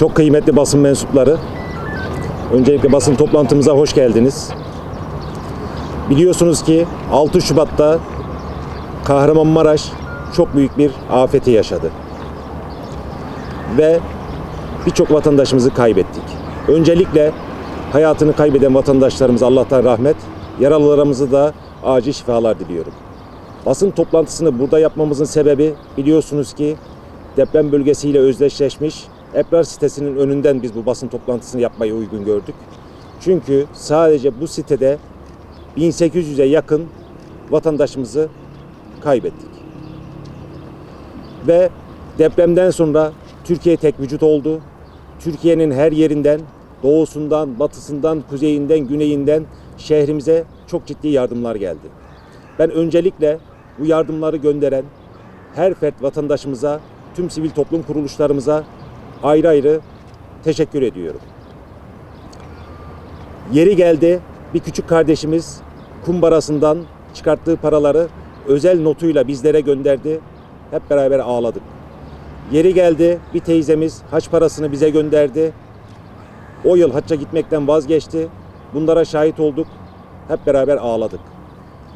Çok kıymetli basın mensupları. Öncelikle basın toplantımıza hoş geldiniz. Biliyorsunuz ki 6 Şubat'ta Kahramanmaraş çok büyük bir afeti yaşadı. Ve birçok vatandaşımızı kaybettik. Öncelikle hayatını kaybeden vatandaşlarımıza Allah'tan rahmet, yaralılarımıza da acil şifalar diliyorum. Basın toplantısını burada yapmamızın sebebi biliyorsunuz ki deprem bölgesiyle özdeşleşmiş Ebrar sitesinin önünden biz bu basın toplantısını yapmayı uygun gördük. Çünkü sadece bu sitede 1800'e yakın vatandaşımızı kaybettik. Ve depremden sonra Türkiye tek vücut oldu. Türkiye'nin her yerinden, doğusundan, batısından, kuzeyinden, güneyinden şehrimize çok ciddi yardımlar geldi. Ben öncelikle bu yardımları gönderen her fert vatandaşımıza, tüm sivil toplum kuruluşlarımıza ayrı ayrı teşekkür ediyorum. Yeri geldi bir küçük kardeşimiz kumbarasından çıkarttığı paraları özel notuyla bizlere gönderdi. Hep beraber ağladık. Yeri geldi bir teyzemiz haç parasını bize gönderdi. O yıl hacca gitmekten vazgeçti. Bunlara şahit olduk. Hep beraber ağladık.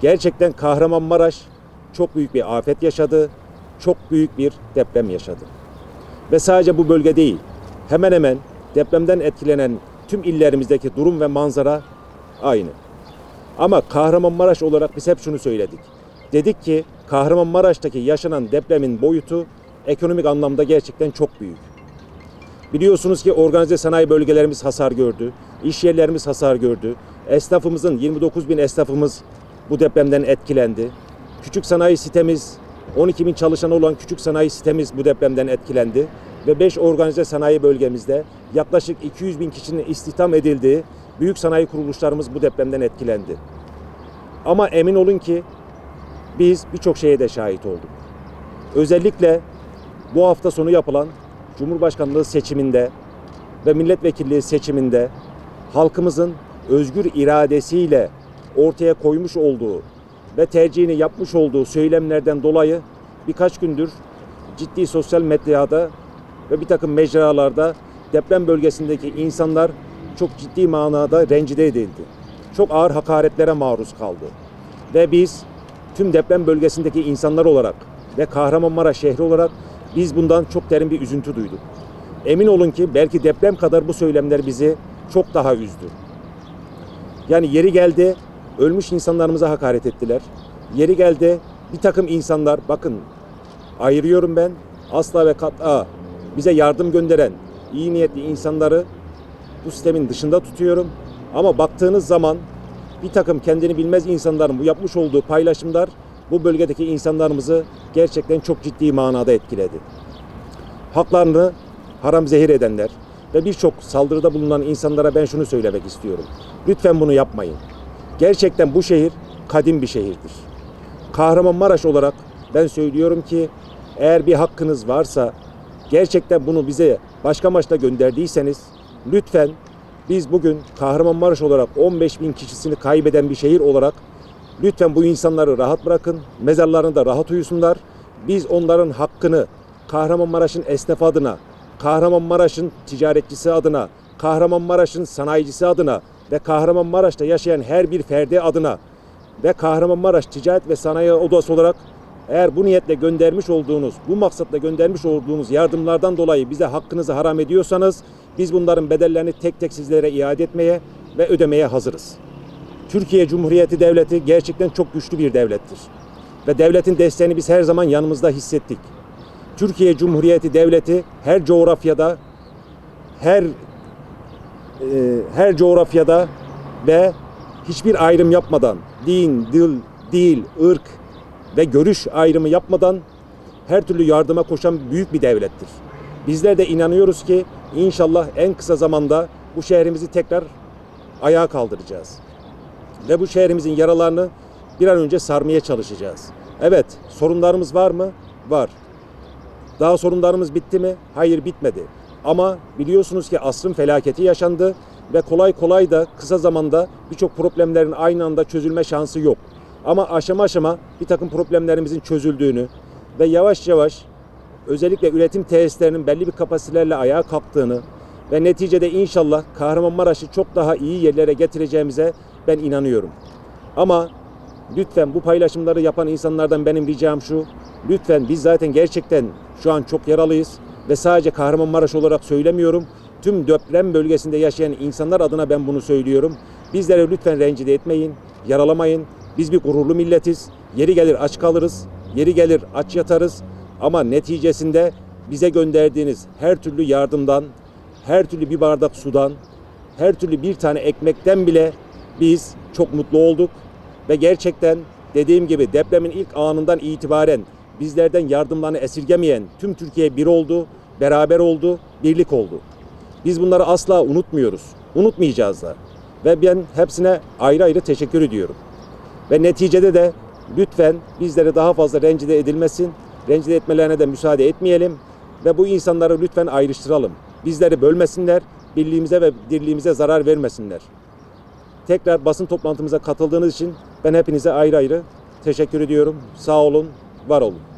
Gerçekten Kahramanmaraş çok büyük bir afet yaşadı. Çok büyük bir deprem yaşadı. Ve sadece bu bölge değil. Hemen hemen depremden etkilenen tüm illerimizdeki durum ve manzara aynı. Ama Kahramanmaraş olarak biz hep şunu söyledik. Dedik ki Kahramanmaraş'taki yaşanan depremin boyutu ekonomik anlamda gerçekten çok büyük. Biliyorsunuz ki organize sanayi bölgelerimiz hasar gördü. iş yerlerimiz hasar gördü. Esnafımızın 29 bin esnafımız bu depremden etkilendi. Küçük sanayi sitemiz 12 bin çalışanı olan küçük sanayi sitemiz bu depremden etkilendi. Ve 5 organize sanayi bölgemizde yaklaşık 200 bin kişinin istihdam edildiği büyük sanayi kuruluşlarımız bu depremden etkilendi. Ama emin olun ki biz birçok şeye de şahit olduk. Özellikle bu hafta sonu yapılan Cumhurbaşkanlığı seçiminde ve milletvekilliği seçiminde halkımızın özgür iradesiyle ortaya koymuş olduğu ve tercihini yapmış olduğu söylemlerden dolayı birkaç gündür ciddi sosyal medyada ve bir takım mecralarda deprem bölgesindeki insanlar çok ciddi manada rencide edildi. Çok ağır hakaretlere maruz kaldı. Ve biz tüm deprem bölgesindeki insanlar olarak ve Kahramanmaraş şehri olarak biz bundan çok derin bir üzüntü duyduk. Emin olun ki belki deprem kadar bu söylemler bizi çok daha üzdü. Yani yeri geldi ölmüş insanlarımıza hakaret ettiler. Yeri geldi bir takım insanlar bakın ayırıyorum ben asla ve kat'a bize yardım gönderen iyi niyetli insanları bu sistemin dışında tutuyorum. Ama baktığınız zaman bir takım kendini bilmez insanların bu yapmış olduğu paylaşımlar bu bölgedeki insanlarımızı gerçekten çok ciddi manada etkiledi. Haklarını haram zehir edenler ve birçok saldırıda bulunan insanlara ben şunu söylemek istiyorum. Lütfen bunu yapmayın. Gerçekten bu şehir kadim bir şehirdir. Kahramanmaraş olarak ben söylüyorum ki eğer bir hakkınız varsa gerçekten bunu bize başka maçta gönderdiyseniz lütfen biz bugün Kahramanmaraş olarak 15 bin kişisini kaybeden bir şehir olarak lütfen bu insanları rahat bırakın. Mezarlarında rahat uyusunlar. Biz onların hakkını Kahramanmaraş'ın esnafı adına, Kahramanmaraş'ın ticaretçisi adına, Kahramanmaraş'ın sanayicisi adına ve Kahramanmaraş'ta yaşayan her bir ferdi adına ve Kahramanmaraş Ticaret ve Sanayi Odası olarak eğer bu niyetle göndermiş olduğunuz, bu maksatla göndermiş olduğunuz yardımlardan dolayı bize hakkınızı haram ediyorsanız biz bunların bedellerini tek tek sizlere iade etmeye ve ödemeye hazırız. Türkiye Cumhuriyeti Devleti gerçekten çok güçlü bir devlettir. Ve devletin desteğini biz her zaman yanımızda hissettik. Türkiye Cumhuriyeti Devleti her coğrafyada, her e, her coğrafyada ve hiçbir ayrım yapmadan, din, dil, dil, ırk ve görüş ayrımı yapmadan her türlü yardıma koşan büyük bir devlettir. Bizler de inanıyoruz ki inşallah en kısa zamanda bu şehrimizi tekrar ayağa kaldıracağız. Ve bu şehrimizin yaralarını bir an önce sarmaya çalışacağız. Evet, sorunlarımız var mı? Var. Daha sorunlarımız bitti mi? Hayır bitmedi. Ama biliyorsunuz ki asrın felaketi yaşandı ve kolay kolay da kısa zamanda birçok problemlerin aynı anda çözülme şansı yok. Ama aşama aşama bir takım problemlerimizin çözüldüğünü ve yavaş yavaş özellikle üretim tesislerinin belli bir kapasitelerle ayağa kalktığını Ve neticede inşallah Kahramanmaraş'ı çok daha iyi yerlere getireceğimize ben inanıyorum. Ama lütfen bu paylaşımları yapan insanlardan benim ricam şu. Lütfen biz zaten gerçekten şu an çok yaralıyız ve sadece Kahramanmaraş olarak söylemiyorum. Tüm deprem bölgesinde yaşayan insanlar adına ben bunu söylüyorum. Bizlere lütfen rencide etmeyin, yaralamayın. Biz bir gururlu milletiz. Yeri gelir aç kalırız, yeri gelir aç yatarız. Ama neticesinde bize gönderdiğiniz her türlü yardımdan, her türlü bir bardak sudan, her türlü bir tane ekmekten bile biz çok mutlu olduk ve gerçekten dediğim gibi depremin ilk anından itibaren bizlerden yardımlarını esirgemeyen tüm Türkiye bir oldu, beraber oldu, birlik oldu. Biz bunları asla unutmuyoruz. Unutmayacağız da. Ve ben hepsine ayrı ayrı teşekkür ediyorum. Ve neticede de lütfen bizlere daha fazla rencide edilmesin. Rencide etmelerine de müsaade etmeyelim. Ve bu insanları lütfen ayrıştıralım. Bizleri bölmesinler, birliğimize ve dirliğimize zarar vermesinler. Tekrar basın toplantımıza katıldığınız için ben hepinize ayrı ayrı teşekkür ediyorum. Sağ olun, var olun.